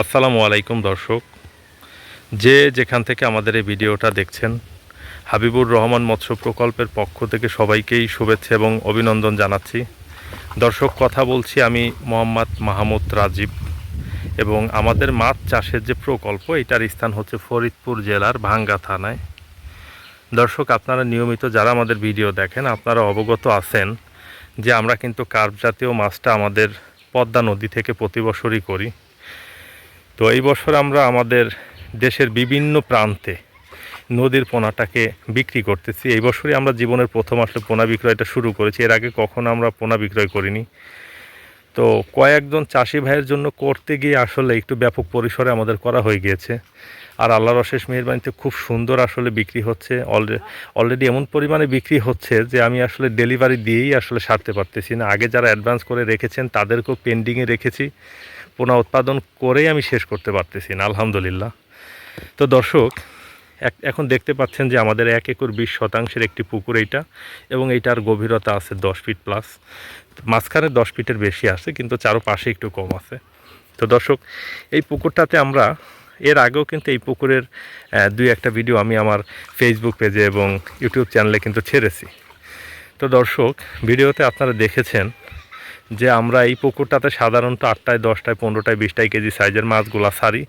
আসসালামু আলাইকুম দর্শক। যে যেখান থেকে আমাদের এই ভিডিওটা দেখছেন, হাবিবুর রহমান মৎস্য প্রকল্পের পক্ষ থেকে সবাইকেই শুভেচ্ছা এবং অভিনন্দন জানাচ্ছি। দর্শক, কথা বলছি আমি মোহাম্মদ মাহমুদ রাজীব এবং আমাদের মাছ চাষের যে প্রকল্প, এটার স্থান হচ্ছে ফরিদপুর জেলার ভাঙ্গা থানায়। দর্শক, আপনারা নিয়মিত যারা আমাদের ভিডিও দেখেন, আপনারা অবগত আছেন যে আমরা কিন্তু কার্প জাতীয় মাছটা আমাদের পদ্মা নদী থেকে প্রতি বছরই করি। তো এই বছর আমরা আমাদের দেশের বিভিন্ন প্রান্তে নদীর পোনাটাকে বিক্রি করতেছি। এই বছরই আমরা জীবনের প্রথম আসলে পোনা বিক্রয়টা শুরু করেছি। এর আগে কখনো আমরা পোনা বিক্রয় করিনি। তো কয়েকজন চাষি ভাইয়ের জন্য করতে গিয়ে আসলে একটু ব্যাপক পরিসরে আমাদের করা হয়ে গিয়েছে। আর আল্লাহর অশেষ মেহরবানিতে খুব সুন্দর আসলে বিক্রি হচ্ছে। অলরেডি এমন পরিমাণে বিক্রি হচ্ছে যে আমি আসলে ডেলিভারি দিয়েই আসলে সারতে পারতেছি না। আগে যারা অ্যাডভান্স করে রেখেছেন, তাদেরকেও পেন্ডিংয়ে রেখেছি। পোনা উৎপাদন করেই আমি শেষ করতে পারতেছি না, আলহামদুলিল্লাহ। তো দর্শক এখন দেখতে পাচ্ছেন যে আমাদের এক একর বিশ শতাংশের একটি পুকুর এইটা এবং এইটার গভীরতা আছে দশ ফিট প্লাস মাঝখানে দশ ফিটের বেশি আছে, কিন্তু চারোপাশে একটু কম আছে। তো দর্শক, এই পুকুরটাতে আমরা, এর আগেও কিন্তু এই পুকুরের দুই একটা ভিডিও আমি আমার ফেসবুক পেজে এবং ইউটিউব চ্যানেলে কিন্তু ছেড়েছি। তো দর্শক ভিডিওতে আপনারা দেখেছেন যে আমরা এই পুকুরটাতে সাধারণত আটটায়, দশটায়, পনেরোটায়, বিশটায় কেজি সাইজের মাছগুলো সারি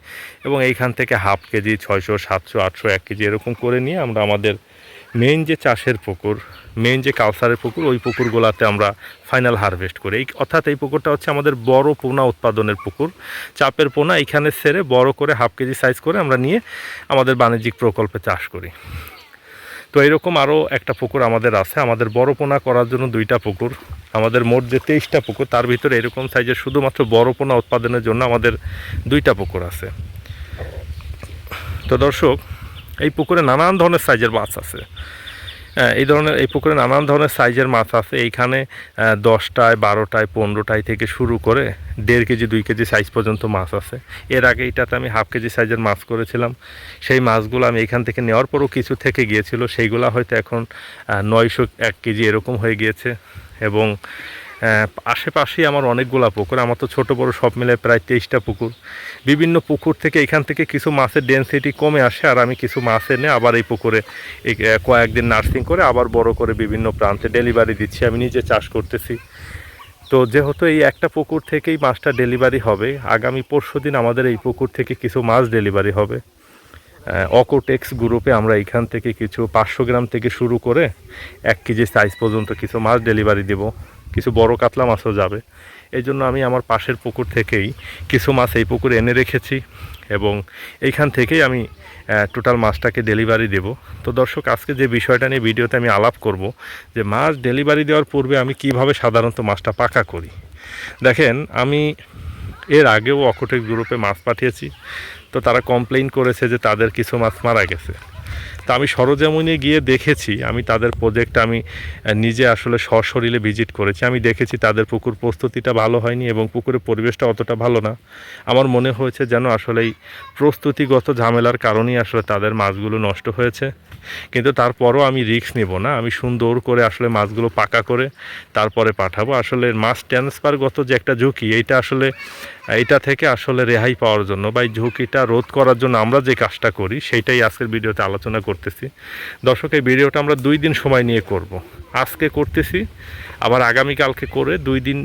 এবং এইখান থেকে হাফ কেজি, ছয়শো, সাতশো, আটশো, এক কেজি এরকম করে নিয়ে আমরা আমাদের মেন যে চাষের পুকুর মেন যে কালসারের পুকুর, ওই পুকুরগুলোতে আমরা ফাইনাল হারভেস্ট করি। এই অর্থাৎ এই পুকুরটা হচ্ছে আমাদের বড় পোনা উৎপাদনের পুকুর। চাপের পোনা এখানে সেরে বড় করে হাফ কেজি সাইজ করে আমরা নিয়ে আমাদের বাণিজ্যিক প্রকল্পে চাষ করি। তো এরকম আরও একটা পুকুর আমাদের আছে। আমাদের বড় পোনা করার জন্য দুইটা পুকুর। আমাদের মোট যে তেইশটা পুকুর, তার ভিতরে এরকম সাইজের শুধুমাত্র বড় পোনা উৎপাদনের জন্য আমাদের দুইটা পুকুর আছে। তো দর্শক, এই পুকুরে নানান ধরনের সাইজের মাছ আছে। এই ধরনের, এই পুকুরে নানান ধরনের সাইজের মাছ আছে। এইখানে দশটায়, বারোটায়, পনেরোটায় থেকে শুরু করে দেড় কেজি, দুই কেজি সাইজ পর্যন্ত মাছ আছে। এর আগে এটাতে আমি হাফ কেজি সাইজের মাছ করেছিলাম। সেই মাছগুলো আমি এখান থেকে নেওয়ার পরও কিছু থেকে গিয়েছিল। সেইগুলো হয়তো এখন নয়শো এক কেজি এরকম হয়ে গিয়েছে। এবং আশেপাশেই আমার অনেকগুলা পুকুর, আমার তো ছোটো বড়ো সব মিলে প্রায় তেইশটা পুকুর। বিভিন্ন পুকুর থেকে এখান থেকে কিছু মাছের ডেন্সিটি কমে আসে আর আমি কিছু মাছ এনে আবার এই পুকুরে কয়েকদিন নার্সিং করে আবার বড় করে বিভিন্ন প্রান্তে ডেলিভারি দিচ্ছি, আমি নিজে চাষ করতেছি। তো যেহেতু এই একটা পুকুর থেকেই মাছটা ডেলিভারি হবে, আগামী পরশু দিন আমাদের এই পুকুর থেকে কিছু মাছ ডেলিভারি হবে। অকোটেক্স গ্রুপে আমরা এখান থেকে কিছু পাঁচশো গ্রাম থেকে শুরু করে এক কেজি সাইজ পর্যন্ত কিছু মাছ ডেলিভারি দেব। কিছু বড় কাতলা মাছও যাবে। এই জন্য আমি আমার পাশের পুকুর থেকেই কিছু মাছ এই পুকুরে এনে রেখেছি এবং এইখান থেকেই আমি টোটাল মাছটাকে ডেলিভারি দেব। তো দর্শক, আজকে যে বিষয়টা নিয়ে ভিডিওতে আমি আলাপ করব, যে মাছ ডেলিভারি দেওয়ার পূর্বে আমি কীভাবে সাধারণত মাছটা পাকা করি। দেখেন, আমি এর আগেও অকটেক গ্রুপে মাছ পাঠিয়েছি। তো তারা কমপ্লেন করেছে যে তাদের কিছু মাছ মারা গেছে। তো আমি সরজমিনে গিয়ে দেখেছি। আমি তাদের প্রজেক্ট আমি নিজে আসলে সশরীরে ভিজিট করেছি। আমি দেখেছি তাদের পুকুর প্রস্তুতিটা ভালো হয়নি এবং পুকুরের পরিবেশটা অতটা ভালো না। আমার মনে হয়েছে যেন আসলে এই প্রস্তুতিগত ঝামেলার কারণেই আসলে তাদের মাছগুলো নষ্ট হয়েছে। কিন্তু তারপরও আমি রিস্ক নেব না। আমি সুন্দর করে আসলে মাছগুলো পাকা করে তারপরে পাঠাবো। আসলে মাছ ট্রান্সফারগত যে একটা ঝুঁকি, এইটা আসলে, এইটা থেকে আসলে রেহাই পাওয়ার জন্য বা এই ঝুঁকিটা রোধ করার জন্য আমরা যে কাজটা করি, সেইটাই আজকের ভিডিওতে আলোচনা করতেছি দর্শক, এই ভিডিওটা আমরা দুই দিন সময় নিয়ে করব। আজকে করতেছি, আবার আগামীকালকে করে দুই দিন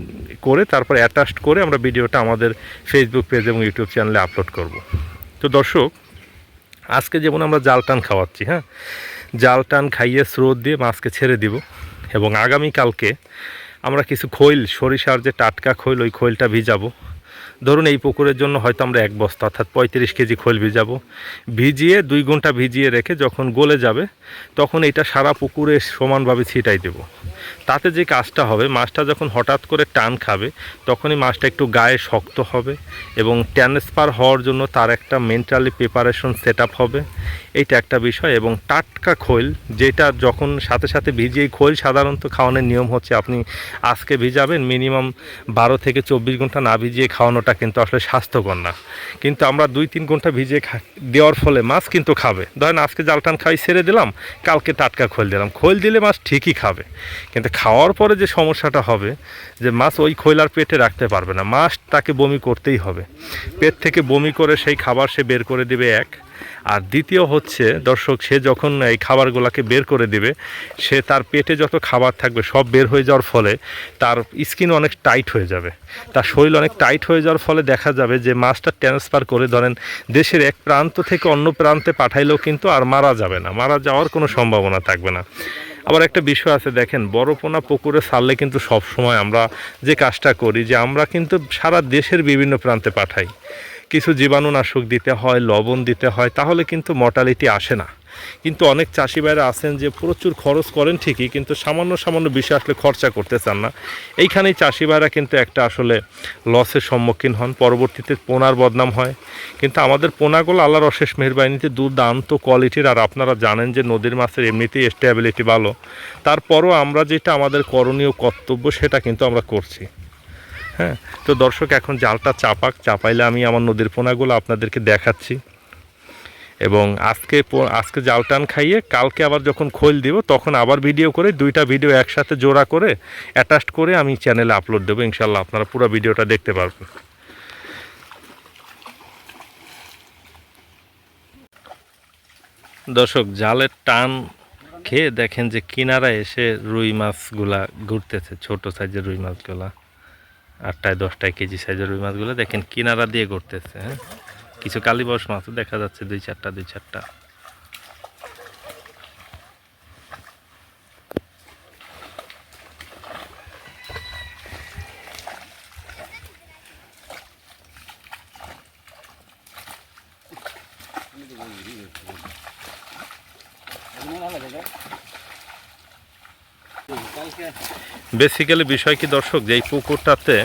করে তারপর অ্যাটাচড করে আমরা ভিডিওটা আমাদের ফেসবুক পেজ এবং ইউটিউব চ্যানেলে আপলোড করব। তো দর্শক, আজকে যেমন আমরা জাল টান খাওয়াচ্ছি হ্যাঁ জাল টান খাইয়ে স্রোত দিয়ে মাছকে ছেড়ে দিব এবং আগামীকালকে আমরা কিছু খৈল, সরিষার যে টাটকা খৈল, ওই খৈলটা ভিজাবো ধরুন এই পুকুরের জন্য হয়তো আমরা এক বস্তা, অর্থাৎ পঁয়ত্রিশ কেজি খোল ভিজাবো। ভিজিয়ে, দুই ঘণ্টা ভিজিয়ে রেখে যখন গলে যাবে, তখন এটা সারা পুকুরে সমানভাবে ছিটাই দেব। তাতে যে কাজটা হবে, মাছটা যখন হঠাৎ করে টান খাবে, তখনই মাছটা একটু গায়ে শক্ত হবে এবং ট্রান্সফার হওয়ার জন্য তার একটা মেন্টালি প্রিপারেশন সেট হবে। এইটা একটা বিষয় এবং টাটকা খোল, যেটা যখন সাথে সাথে ভিজিয়ে খোল সাধারণত খাওয়ানোর নিয়ম হচ্ছে আপনি আজকে ভিজাবেন, মিনিমাম বারো থেকে চব্বিশ ঘণ্টা না ভিজিয়ে খাওয়ানোটা কিন্তু আসলে স্বাস্থ্যকর না। কিন্তু আমরা দুই তিন ঘণ্টা ভিজিয়ে দেওয়ার ফলে মাছ কিন্তু খাবে। ধরেন আজকে জালটান খাই ছেড়ে দিলাম, কালকে টাটকা খোল দিলাম। খোল দিলে মাছ ঠিকই খাবে। কিন্তু খাওয়ার পরে যে সমস্যাটা হবে, যে মাছ ওই খৈলার পেটে রাখতে পারবে না। মাছ তাকে বমি করতেই হবে। পেট থেকে বমি করে সেই খাবার সে বের করে দেবে এক। আর দ্বিতীয় হচ্ছে, দর্শক, সে যখন এই খাবারগুলোকে বের করে দিবে, সে তার পেটে যত খাবার থাকবে সব বের হয়ে যাওয়ার ফলে তার স্কিন অনেক টাইট হয়ে যাবে। তার শরীর অনেক টাইট হয়ে যাওয়ার ফলে দেখা যাবে যে মাছটা ট্রান্সফার করে ধরেন দেশের এক প্রান্ত থেকে অন্য প্রান্তে পাঠাইলেও কিন্তু আর মারা যাবে না। মারা যাওয়ার কোনো সম্ভাবনা থাকবে না। আবার একটা বিষয় আছে, দেখেন বড় পোনা পুকুরে ছাড়লে কিন্তু সব সময় আমরা যে কাজটা করি যে আমরা কিন্তু সারা দেশের বিভিন্ন প্রান্তে পাঠাই। কিছু জীবাণুনাশক দিতে হয়, লবণ দিতে হয়, তাহলে কিন্তু মর্টালিটি আসে না। কিন্তু অনেক চাষি ভাইরা আছেন যে প্রচুর খরচ করেন ঠিকই, কিন্তু সামান্য সামান্য বিষয় আসলে খরচা করতে চান না। এইখানেই চাষি ভাইরা কিন্তু একটা আসলে লসের সম্মুখীন হন। পরবর্তীতে পোনার বদনাম হয়। কিন্তু আমাদের পোনাগুলো আল্লাহর অশেষ মেহরবানিতে দুর্দান্ত কোয়ালিটির আর আপনারা জানেন যে নদীর মাছের এমনিতেই স্টেবিলিটি ভালো। তারপরও আমরা যেটা আমাদের করণীয় কর্তব্য সেটা কিন্তু আমরা করছি। হ্যাঁ তো দর্শক এখন জালটা চাপাক, চাপাইলে আমি আমার নদীর পোনাগুলো আপনাদেরকে দেখাচ্ছি। এবং আজকে আজকে জাল টান খাইয়ে কালকে আবার যখন খোল দিব, তখন আবার ভিডিও করে, দুইটা ভিডিও একসাথে জোড়া করে অ্যাটাচড করে আমি চ্যানেলে আপলোড দেবো ইনশাল্লাহ আপনারা পুরো ভিডিওটা দেখতে পারবেন। দর্শক, জালের টান খেয়ে দেখেন যে কিনারা এসে রুই মাছগুলা ঘুরতেছে, ছোট সাইজের রুই মাছগুলা, আটটায় দশটায় কেজি সাইজের রুই মাছগুলো, দেখেন কিনারা দিয়ে ঘুরতেছে হ্যাঁ? কিছু কালীবস মাছও দেখা যাচ্ছে দুই চারটা দুই চারটা। বেসিক্যালি বিষয় কি দর্শক, যে এই পুকুরটাতে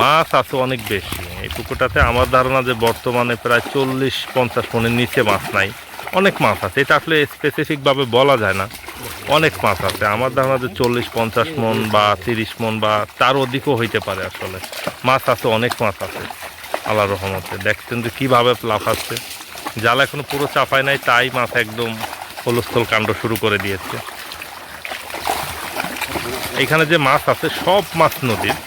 মাছ আছে অনেক বেশি। পুকুরটাতে আমার ধারণা যে বর্তমানে প্রায় চল্লিশ পঞ্চাশ মনের নিচে মাছ নাই। অনেক মাছ আছে। এটা আসলে স্পেসিফিকভাবে বলা যায় না। অনেক মাছ আছে। আমার ধারণা যে চল্লিশ পঞ্চাশ মন বা তিরিশ মন বা তার অধিকও হইতে পারে আসলে। মাছ আছে, অনেক মাছ আছে। আল্লাহ রহমতে। দেখছেন যে কীভাবে লাফাচ্ছে জাল এখনও পুরো চাপায় নাই, তাই মাছ একদম হলস্থল কাণ্ড শুরু করে দিয়েছে। এখানে যে মাছ আছে, সব মাছ নদীর।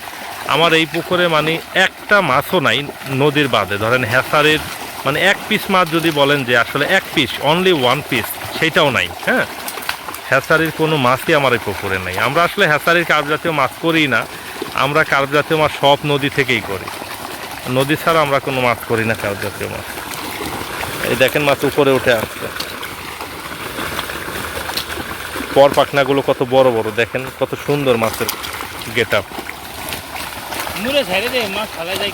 আমার এই পুকুরে মানে একটা মাছও নাই নদীর বাদে ধরেন হ্যাসারের মানে এক পিস মাছ যদি বলেন যে আসলে এক পিস অনলি ওয়ান পিস সেটাও নাই হ্যাঁ? হ্যাসারির কোনো মাছই আমার এই পুকুরে নাই। আমরা আসলে হ্যাসারির কার্প জাতীয় মাছ করি না। আমরা কার্প জাতীয় মাছ সব নদী থেকেই করি। নদী ছাড়া আমরা কোনো মাছ করি না কার্প জাতীয় মাছ। এই দেখেন মাছ উপরে উঠে আসছে। পর পাখনাগুলো কত বড় বড়, দেখেন কত সুন্দর মাছের গেট আপ। ছাইরে দে মাছ ফালাই যায়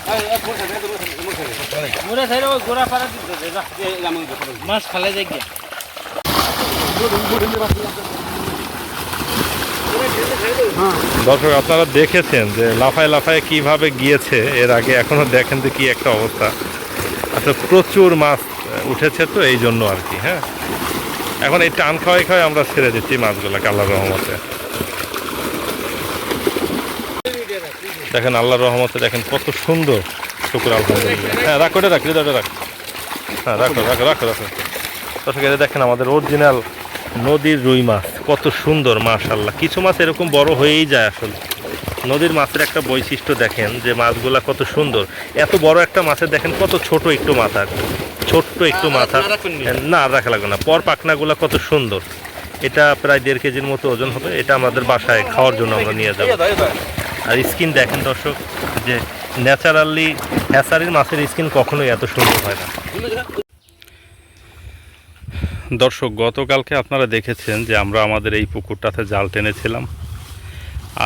ছাইরে ওই গোড়া পাড়া দিতে দে মাছ ফালাই যায় গিয়া। দর্শক আপনারা দেখেছেন যে লাফায় লাফায় কীভাবে গিয়েছে এর আগে এখনও দেখেন যে কি একটা অবস্থা। আচ্ছা প্রচুর মাছ উঠেছে তো এই জন্য আর কি হ্যাঁ? এখন এই টান খাওয়াই খাওয়াই আমরা ছেড়ে দিচ্ছি মাছগুলো আল্লাহ রহমতে। দেখেন আল্লাহ রহমতে দেখেন কত সুন্দর। শুকুর আলহামদুলিল্লাহ। হ্যাঁ রাখো এটা রাখ হৃদয়টা রাখ। হ্যাঁ রাখো রাখো রাখো রাখো। দর্শক এটা দেখেন আমাদের অরিজিনাল নদীর রুই মাছ। কত সুন্দর মাশাল্লাহ কিছু মাছ এরকম বড় হয়েই যায় আসলে। নদীর মাছের একটা বৈশিষ্ট্য দেখেন যে মাছগুলা কত সুন্দর। এত বড় একটা মাছের দেখেন কত ছোট একটু মাথা। ছোট্ট একটু মাথা। না আর রাখা লাগবে না। পর পাখনাগুলা কত সুন্দর। এটা প্রায় দেড় কেজির মতো ওজন হবে। এটা আমাদের বাসায় খাওয়ার জন্য আমরা নিয়ে যাব। আর স্কিন দেখেন দর্শক, যে ন্যাচারালি হ্যাসারির মাছের স্কিন কখনোই এত সুন্দর হয় না। দর্শক, গতকালকে আপনারা দেখেছেন যে আমরা আমাদের এই পুকুরটাতে জাল টেনেছিলাম।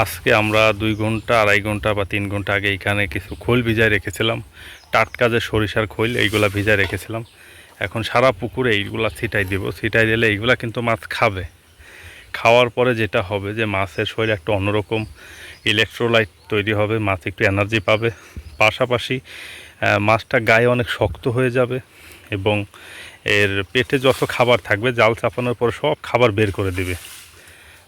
আজকে আমরা দুই ঘণ্টা, আড়াই ঘণ্টা বা তিন ঘণ্টা আগে এখানে কিছু খোল ভিজায় রেখেছিলাম। টাটকা যে সরিষার খৈল, এইগুলা ভিজায় রেখেছিলাম। এখন সারা পুকুরে এইগুলা ছিটাই দেবো। ছিটাই দিলে এইগুলা কিন্তু মাছ খাবে। খাওয়ার পরে যেটা হবে যে মাছের শরীরে একটা অন্যরকম। ইলেকট্রোলাইট তৈরি হবে, মাছ একটু এনার্জি পাবে। পাশাপাশি মাছটা গায়ে অনেক শক্ত হয়ে যাবে এবং এর পেটে যত খাবার থাকবে, জাল চাপানোর পর সব খাবার বের করে দেবে।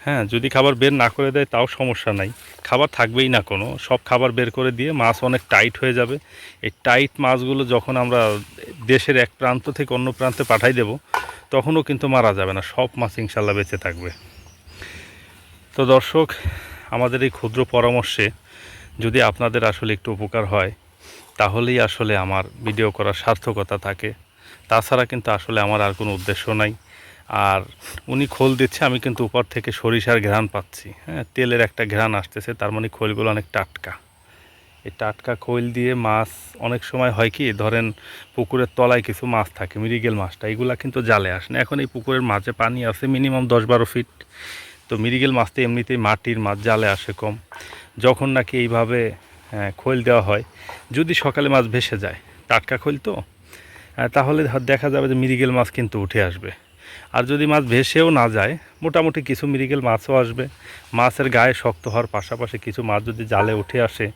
হ্যাঁ যদি খাবার বের না করে দেয়, তাও সমস্যা নাই। খাবার থাকবেই না কোনো। সব খাবার বের করে দিয়ে মাছ অনেক টাইট হয়ে যাবে। এই টাইট মাছগুলো যখন আমরা দেশের এক প্রান্ত থেকে অন্য প্রান্তে পাঠাই দেব, তখনও কিন্তু মারা যাবে না। সব মাছ ইনশাল্লাহ বেঁচে থাকবে। তো দর্শক আমাদের এই ক্ষুদ্র পরামর্শে যদি আপনাদের আসলে একটু উপকার হয়, তাহলেই আসলে আমার ভিডিও করার সার্থকতা থাকে। তাছাড়া কিন্তু আসলে আমার আর কোনো উদ্দেশ্য নাই। আর উনি খোল দিচ্ছে, আমি কিন্তু উপর থেকে সরিষার ঘ্রাণ পাচ্ছি। হ্যাঁ তেলের একটা ঘ্রাণ আসতেছে, তার মানে খোলগুলো অনেক টাটকা। এই টাটকা খোল দিয়ে মাছ, অনেক সময় হয় কি, ধরেন পুকুরের তলায় কিছু মাছ থাকে মিরিগেল মাছটা, এগুলা কিন্তু জালে আসে না। এখন এই পুকুরের মাঝে পানি আছে মিনিমাম দশ বারো ফিট। তো মিরিগেল মাছ তো এমনিতেই মাটির মাছ, জালে আসে কম। যখন নাকি এইভাবে খৈল দেওয়া হয়, যদি সকালে মাছ ভেসে যায়, টাটকা খৈল তো তাহলে দেখা যাবে যে মিরিগেল মাছ কিন্তু উঠে আসবে। আর যদি মাছ ভেসেও না যায়, মোটামুটি কিছু মিরিগেল মাছও আসবে। মাছের গায়ে শক্ত হওয়ার পাশাপাশি কিছু মাছ যদি জালে উঠে আসে,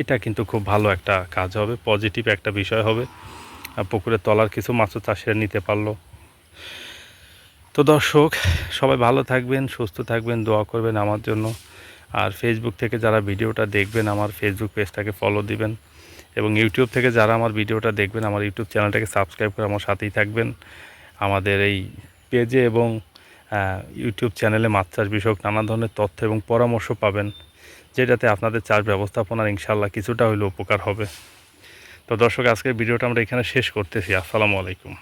এটা কিন্তু খুব ভালো একটা কাজ হবে পজিটিভ একটা বিষয় হবে। পুকুরের তলার কিছু মাছও চাষিরা নিতে পারল। তো দর্শক, সবাই ভালো থাকবেন, সুস্থ থাকবেন, দোয়া করবেন আমার জন্য। আর ফেসবুক থেকে যারা ভিডিওটা দেখবেন, আমার ফেসবুক পেজটাকে ফলো দিবেন এবং ইউটিউব থেকে যারা আমার ভিডিওটা দেখবেন, আমার ইউটিউব চ্যানেলটাকে সাবস্ক্রাইব করে আমার সাথেই থাকবেন। আমাদের এই পেজে এবং ইউটিউব চ্যানেলে মাছ চাষ বিষয়ক নানা ধরনের তথ্য এবং পরামর্শ পাবেন, যেটাতে আপনাদের চাষ ব্যবস্থাপনার ইনশাল্লাহ কিছুটা হলেও উপকার হবে। তো দর্শক, আজকের ভিডিওটা আমরা এখানে শেষ করতেছি। আসসালামু আলাইকুম।